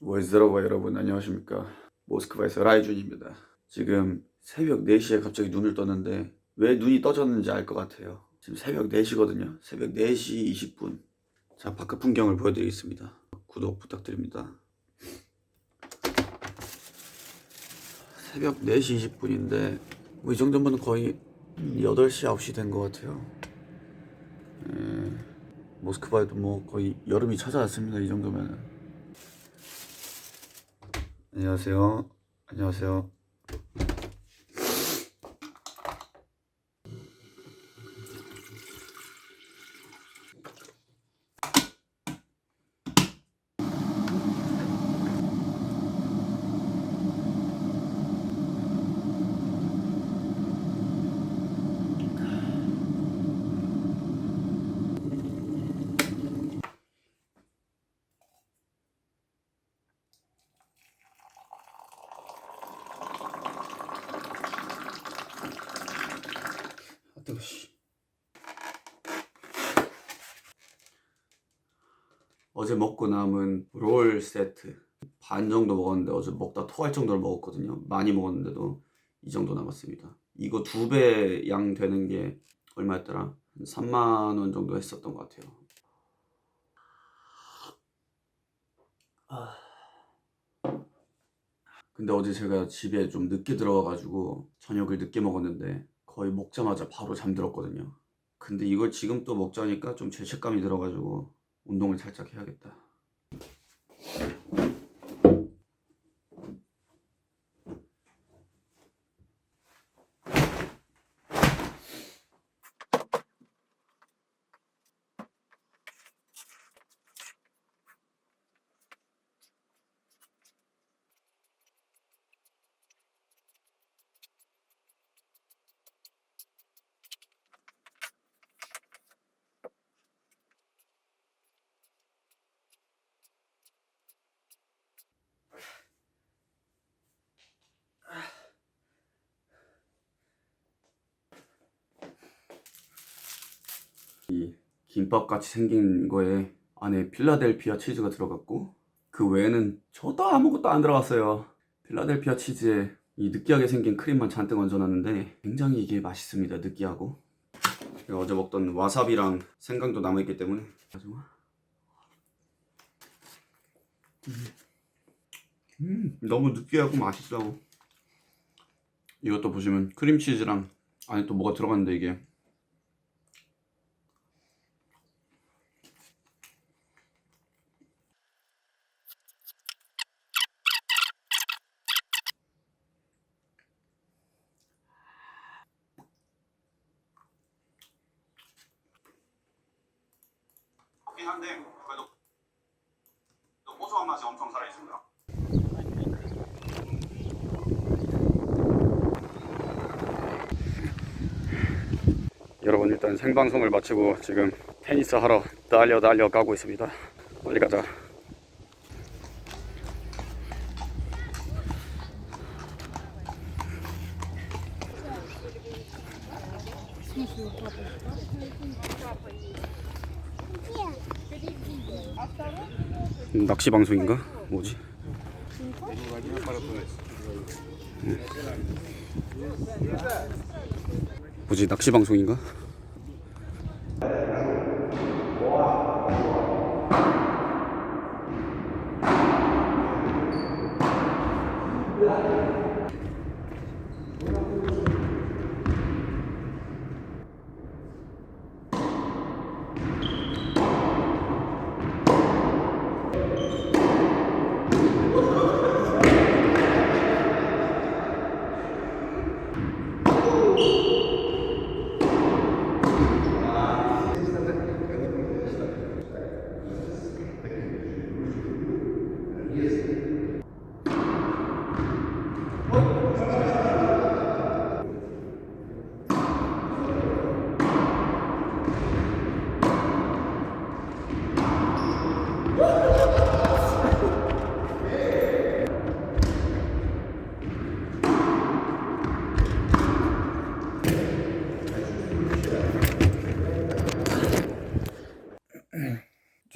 월드러버 여러분 안녕하십니까? 모스크바에서 라이준입니다. 지금 새벽 4시에 갑자기 눈을 떴는데 왜 눈이 떠졌는지 알 것 같아요. 지금 새벽 4시거든요. 새벽 4시 20분. 자 바깥 풍경을 보여드리겠습니다. 구독 부탁드립니다. 새벽 4시 20분인데 뭐 이 정도면 거의 8시 9시 된 것 같아요. 예, 모스크바에도 뭐 거의 여름이 찾아왔습니다 이 정도면 안녕하세요. 안녕하세요. 어제 먹고 남은 롤 세트 반 정도 먹었는데 어제 먹다 토할 정도로 먹었거든요. 많이 먹었는데도 이 정도 남았습니다. 이거 두 배 양 되는 게 얼마였더라? 한 3만 원 정도 했었던 것 같아요. 아. 근데 어제 제가 집에 좀 늦게 들어와가지고 저녁을 늦게 먹었는데 거의 먹자마자 바로 잠들었거든요. 근데 이걸 지금 또 먹자니까 좀 죄책감이 들어가지고 운동을 살짝 해야겠다. 이 김밥 같이 생긴 거에 안에 필라델피아 치즈가 들어갔고 그 외에는 저도 아무것도 안 들어갔어요. 필라델피아 치즈에 이 느끼하게 생긴 크림만 잔뜩 얹어놨는데 굉장히 이게 맛있습니다. 느끼하고 어제 먹던 와사비랑 생강도 남아있기 때문에 마지막 음, 너무 느끼하고 맛있어. 이것도 보시면 크림치즈랑 안에 또 뭐가 들어갔는데 이게 그긴 한데 그래도 또 고소한 맛이 엄청 살아있습니다. 여러분 일단 생방송을 마치고 지금 테니스 하러 달려 달려 가고 있습니다. 빨리 가자. 낚시 방송인가? 뭐지? 음. 뭐지 낚시 방송인가?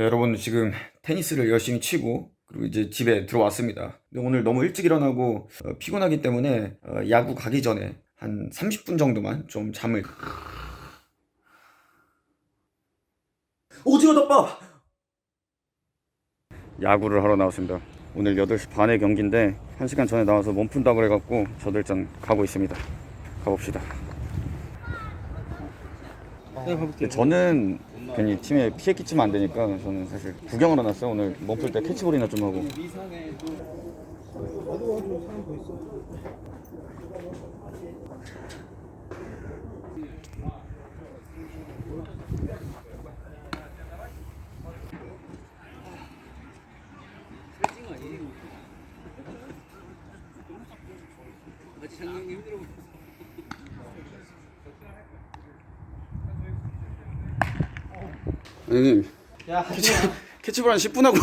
자, 여러분 지금 테니스를 열심히 치고 그리고 이제 집에 들어왔습니다. 근데 오늘 너무 일찍 일어나고 어, 피곤하기 때문에 어, 야구 가기 전에 한 30분 정도만 좀 잠을 오징어 덮밥! 야구를 하러 나왔습니다. 오늘 8시 반에 경기인데 1시간 전에 나와서 몸 푼다고 그래갖고 일단 가고 있습니다. 가봅시다. 근데 저는 괜히 팀에 피해 끼치면 안 되니까 저는 사실 구경을 안 왔어요. 오늘 몸풀때 캐치볼이나 좀 하고. 선생님 야, 캐치, 캐치볼 한 10분 하고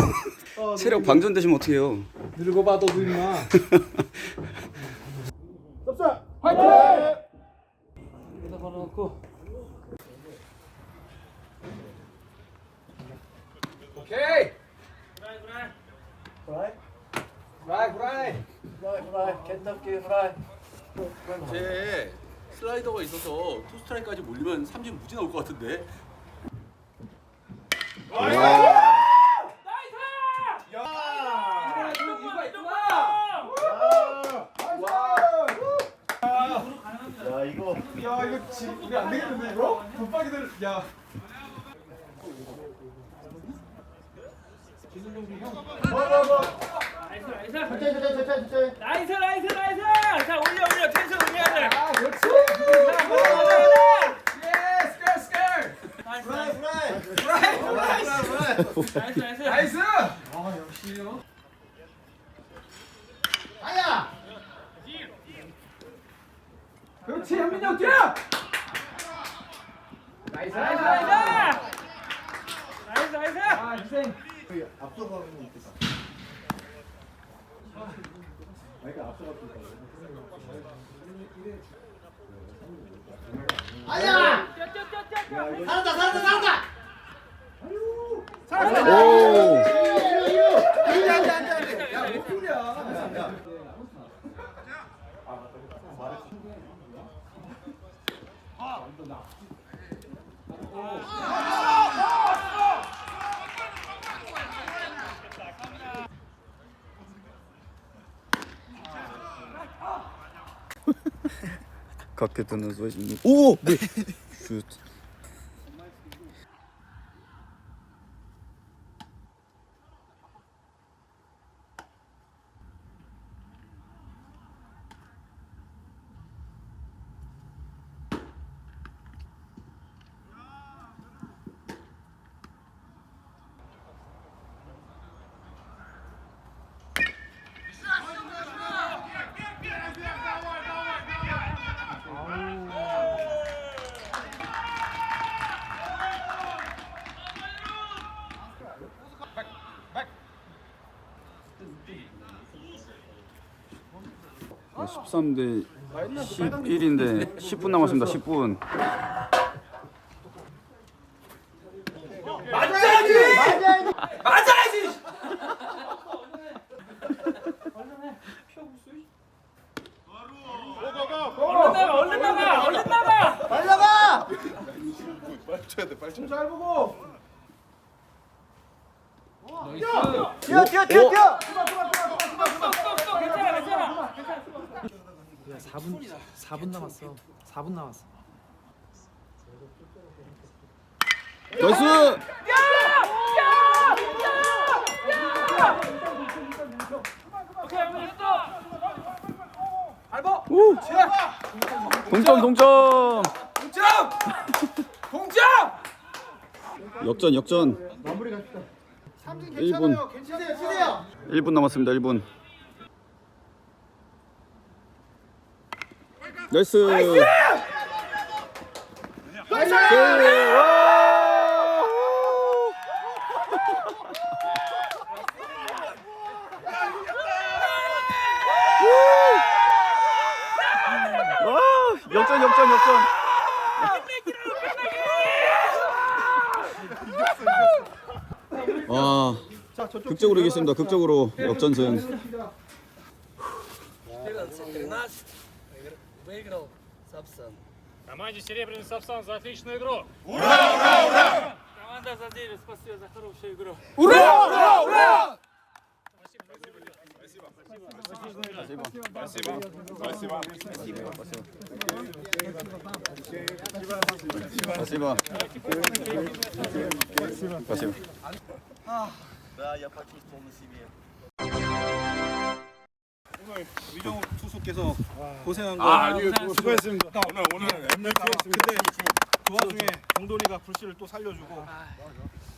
어, 체력 방전되시면 어떡해요 늙어봐도 늙마. 섭사! 화이팅! 여기다 걸어놓고. 오케이. 프라이 프라이. 프라이 프라이. 프라이 프라이. 켄터키 프라이. 제 슬라이더가 있어서 투스트라이크까지 몰리면 삼진 무지 나올 것 같은데 야, 이거 지, 우리 안 되겠는데 이거? 돋박이들 야. 나이스 나이스 나이스 자 올려 올려 텐션 올려야 돼 아, 그렇지. 자, 가자, 가자, 예, 스컬 스컬. 가자. 프라이 프라이. 프라이 프라이. 나이스 나이스 나이스. 아, 역시요. 아야. 그렇지, 현민이 형 뛰어. 나이스. 나이스 나이스 나이스 나이스 아, 희생. 오 야, 못 뛰냐. 각게 뜨는 소리 오! 네 슛. 아, 13대 11인데 10분 남았습니다. 10분. 얼른 나가 얼른 나가 얼른 나가 잘 보고. 뛰어 뛰어 뛰어 뛰어 괜찮아 괜찮아 야 4분 4분 남았어. 4분 남았어. 나이스! 오케이 됐어 오! 동점 동점! 동점! 동점! 역전 역전. 마무리 갑시다. 1분. 괜찮아요. 치세요. 1분 남았습니다. 1분. 나이스! 나이스! 와! 역전 역전 역전. 와 극적으로 이겼습니다. 극적으로 역전승. выиграл Сапсан. Команде «Серебряный Сапсан» за отличную игру! Ура, ура, ура! Команда за 9 спасибо за хорошую игру. Ура, ура, ура! Спасибо. Спасибо. Спасибо. Спасибо. Спасибо. Спасибо. Спасибо. Спасибо. Спасибо. Да, я почувствовал на себе. 위정우 투수께서 고생한 거 아, 아니요. 수고했습니다. 오늘 오늘 엠넷 근데 그 와중에 정돈이가 불씨를 또 살려주고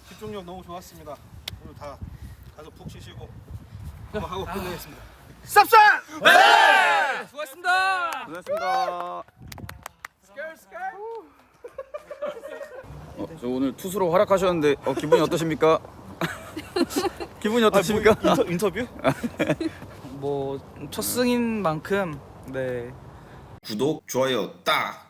집중력 너무 좋았습니다. 오늘 다 가서 푹 쉬시고 한번 하고 끝내겠습니다. 수고하셨습니다. 고생했습니다. 어, 저 오늘 투수로 활약하셨는데 어, 기분이 어떠십니까? 기분이 어떠십니까? 인터뷰? 뭐 첫 승인 만큼 네. 구독, 좋아요 딱